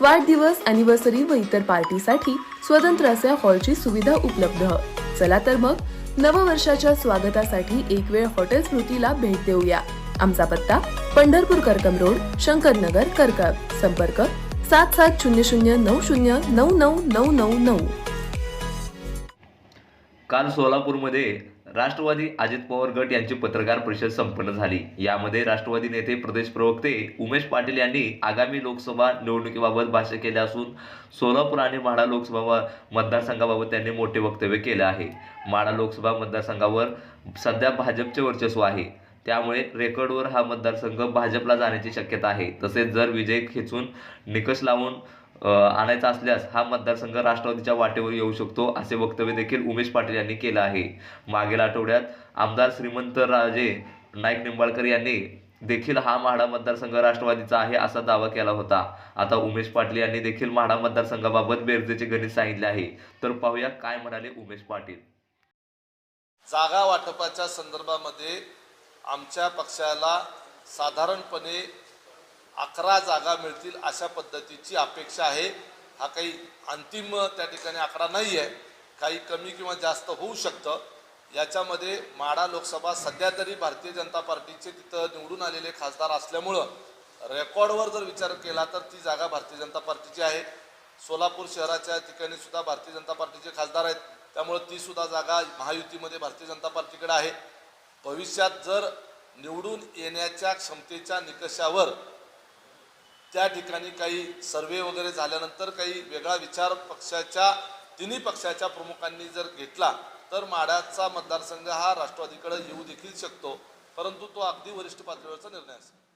वाढदिवस अॅनिव्हर्सरी व इतर पार्टीसाठी स्वतंत्र असे हॉलची सुविधा उपलब्ध. चला तर मग नववर्षाच्या स्वागतासाठी एक वेळ हॉटेल स्मृतीला भेट देऊया. आमचा पत्ता पंढरपूर करकम रोड शंकरनगर करकम संपर्क सात सात शून्य शून्य नऊ शून्य नऊ नऊ नऊ नऊ नऊ. काल सोलापूरमध्ये राष्ट्रवादी अजित पवार गट यांची पत्रकार परिषद संपन्न झाली. यामध्ये राष्ट्रवादी नेते प्रदेश प्रवक्ते उमेश पाटील यांनी आगामी लोकसभा निवडणुकीबाबत भाष्य केले असून सोलापूर आणि माढा लोकसभा व- मतदारसंघाबाबत त्यांनी मोठे वक्तव्य केले आहे. माढा लोकसभा मतदारसंघावर सध्या भाजपचे वर्चस्व आहे. त्यामुळे रेकॉर्डवर हा मतदारसंघ भाजपला जाण्याची शक्यता आहे. तसेच जर विजय खेचून निकष लावून आणायचा असल्यास हा मतदारसंघ राष्ट्रवादीच्या वाटेवर येऊ शकतो असे वक्तव्य देखील उमेश पाटील यांनी केलं आहे. मागील आठवड्यात आमदार श्रीमंत राजे नाईक निंबाळकर यांनी देखील हा म्हाडा मतदारसंघ राष्ट्रवादीचा आहे असा दावा केला होता. आता उमेश पाटील यांनी देखील म्हाडा मतदारसंघाबाबत बेरजेचे गणित सांगितले आहे. तर पाहूया काय म्हणाले उमेश पाटील. जागा वाटपाच्या संदर्भामध्ये आमच्या पक्षाला साधारणपणे अकरा जागा मिळतील अशा पद्धतीची अपेक्षा आहे. हा काही अंतिम त्या ठिकाणी आकडा नाही आहे काही कमी किंवा जास्त होऊ शकतं. याच्यामध्ये माडा लोकसभा सध्या तरी भारतीय जनता पार्टीचे तिथं निवडून आलेले खासदार असल्यामुळं रेकॉर्डवर जर विचार केला तर ती जागा भारतीय जनता पार्टीची आहे. सोलापूर शहराच्या ठिकाणी सुद्धा भारतीय जनता पार्टीचे खासदार आहेत. त्यामुळं ती सुद्धा जागा महायुतीमध्ये भारतीय जनता पार्टीकडे आहे. भविष्यात जर निवडून येण्याच्या क्षमतेच्या निकषावर त्या ठिकाणी काही सर्वे वगैरे झाल्यानंतर काही वेगळा विचार पक्षाच्या तिन्ही पक्षाच्या प्रमुखांनी जर घेतला तर माढ्याचा मतदारसंघ हा राष्ट्रवादीकडे येऊ देखील शकतो. परंतु तो अगदी वरिष्ठ पातळीवरचा निर्णय असेल.